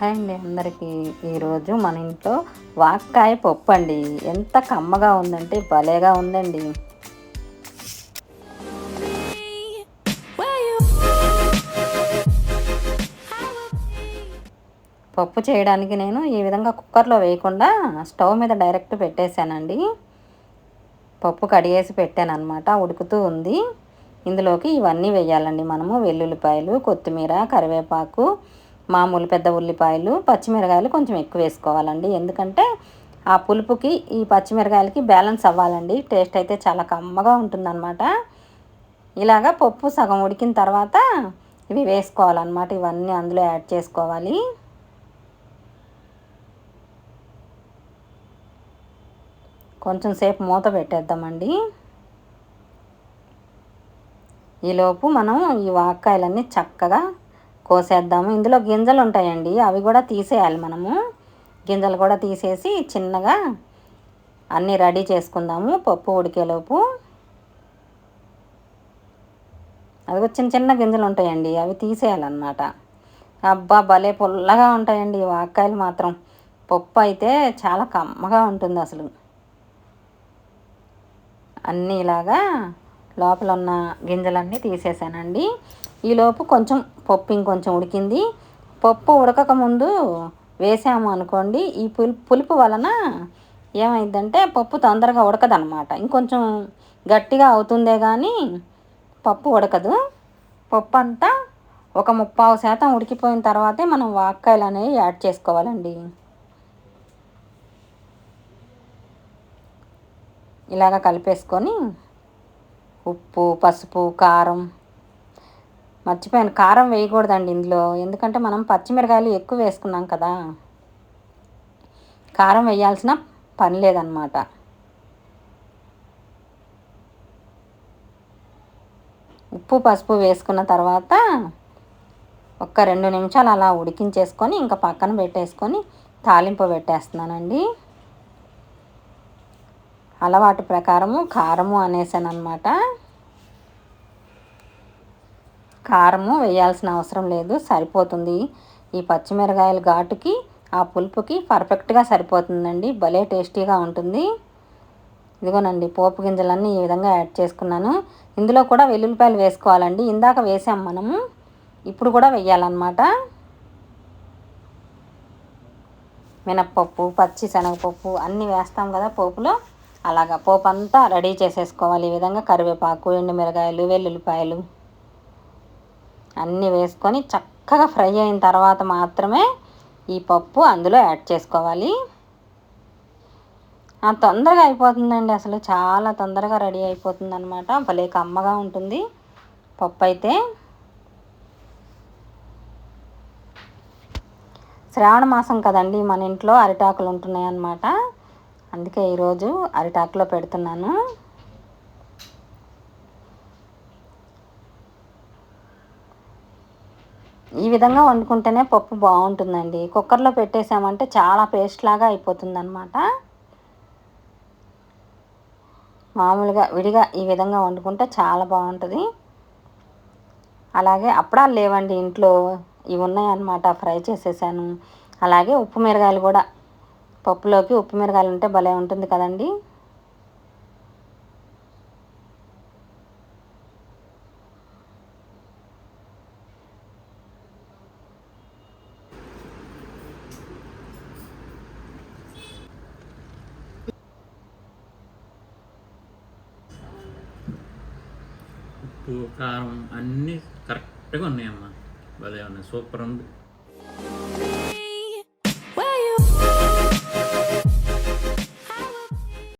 Hi అండి అందరికీ. ఈరోజు మన ఇంట్లో వాక్కాయ పప్పు అండి ఎంత కమ్మగా ఉందంటే భలేగా ఉందండి. పప్పు చేయడానికి నేను ఈ విధంగా కుక్కర్లో వేయకుండా స్టవ్ మీద డైరెక్ట్ పెట్టేశానండి. పప్పు కడిగేసి పెట్టాను అనమాట ఉడుకుతూ ఉంది. ఇందులోకి ఇవన్నీ వేయాలండి మనము. వెల్లుల్లిపాయలు కొత్తిమీర కరివేపాకు మామూలు పెద్ద ఉల్లిపాయలు పచ్చిమిరకాయలు కొంచెం ఎక్కువ వేసుకోవాలండి. ఎందుకంటే ఆ పులుపుకి ఈ పచ్చిమిరకాయలకి బ్యాలెన్స్ అవ్వాలండి. టేస్ట్ అయితే చాలా కమ్మగా ఉంటుందన్నమాట. ఇలాగ పప్పు సగం ఉడికిన తర్వాత ఇవి వేసుకోవాలన్నమాట. ఇవన్నీ అందులో యాడ్ చేసుకోవాలి. కొంచెం సేపు మూత పెట్టేద్దామండి. ఈలోపు మనం ఈ వాక్కాయలన్నీ చక్కగా కోసేద్దాము. ఇందులో గింజలు ఉంటాయండి. అవి కూడా తీసేయాలి మనము. గింజలు కూడా తీసేసి చిన్నగా అన్నీ రెడీ చేసుకుందాము పప్పు ఉడికేలోపు. అవి చిన్న చిన్న గింజలు ఉంటాయండి. అవి తీసేయాలన్నమాట. అబ్బా భలే పుల్లగా ఉంటాయండి. వాకాయలు వాక్కాయలు మాత్రం పప్పు అయితే చాలా కమ్మగా ఉంటుంది అసలు. అన్నీ ఇలాగా లోపల ఉన్న గింజలన్నీ తీసేసానండి. ఈలోపు కొంచెం పప్పు ఇంకొంచెం ఉడికింది. పప్పు ఉడకక ముందు వేసాము అనుకోండి ఈ పులుపు పులుపు వలన ఏమైందంటే పప్పు తొందరగా ఉడకదనమాట. ఇంకొంచెం గట్టిగా అవుతుందే కానీ పప్పు ఉడకదు. పప్పు అంతా ఒక ముప్పావు శాతం ఉడికిపోయిన తర్వాతే మనం వాక్కాయలు అనేవి యాడ్ చేసుకోవాలండి. ఇలాగ కలిపేసుకొని ఉప్పు పసుపు కారం మర్చిపోయాను. కారం వేయకూడదండి ఇందులో. ఎందుకంటే మనం పచ్చిమిరకాయలు ఎక్కువ వేసుకున్నాం కదా. కారం వేయాల్సిన పని లేదన్నమాట. ఉప్పు పసుపు వేసుకున్న తర్వాత ఒక రెండు నిమిషాలు అలా ఉడికించేసుకొని ఇంకా పక్కన పెట్టేసుకొని తాలింపు పెట్టేస్తున్నానండి. అలవాటు ప్రకారము కారము అనేసాను అనమాట కారము వేయాల్సిన అవసరం లేదు సరిపోతుంది. ఈ పచ్చిమిరకాయల ఘాటుకి ఆ పులుపుకి పర్ఫెక్ట్గా సరిపోతుందండి. భలే టేస్టీగా ఉంటుంది. ఇదిగోనండి పోపు గింజలన్నీ ఈ విధంగా యాడ్ చేసుకున్నాను. ఇందులో కూడా వెల్లుల్లిపాయలు వేసుకోవాలండి. ఇందాక వేసాం మనము. ఇప్పుడు కూడా వేయాలన్నమాట. మినప్పప్పు పచ్చి శనగపప్పు అన్నీ వేస్తాం కదా పోపులో. అలాగా పోపు అంతా రెడీ చేసేసుకోవాలి. ఈ విధంగా కరివేపాకు ఎండుమిరకాయలు వెల్లుల్లిపాయలు అన్నీ వేసుకొని చక్కగా ఫ్రై అయిన తర్వాత మాత్రమే ఈ పప్పు అందులో యాడ్ చేసుకోవాలి. తొందరగా అయిపోతుందండి అసలు. చాలా తొందరగా రెడీ అయిపోతుంది అనమాట భలే కమ్మగా ఉంటుంది పప్పు అయితే. శ్రావణ మాసం కదండి మన ఇంట్లో అరిటాకులు ఉంటున్నాయి అన్నమాట అందుకే ఈరోజు అరిటాకులో పెడుతున్నాను. ఈ విధంగా వండుకుంటేనే పప్పు బాగుంటుందండి. కుక్కర్లో పెట్టేసామంటే చాలా పేస్ట్ లాగా అయిపోతుంది అనమాట మామూలుగా విడిగా ఈ విధంగా వండుకుంటే చాలా బాగుంటుంది. అలాగే అప్పడాలు లేవండి ఇంట్లో. ఇవి ఉన్నాయన్నమాట. ఫ్రై చేసేసాను. అలాగే ఉప్పు మిరగాయలు కూడా. పప్పులోకి ఉప్పు మిరగాయలు ఉంటే భలే ఉంటుంది కదండి. ఉప్పు కారం అన్నీ కరెక్ట్గా ఉన్నాయమ్మా. భలే ఉన్నాయి. సూపర్ ఉంది.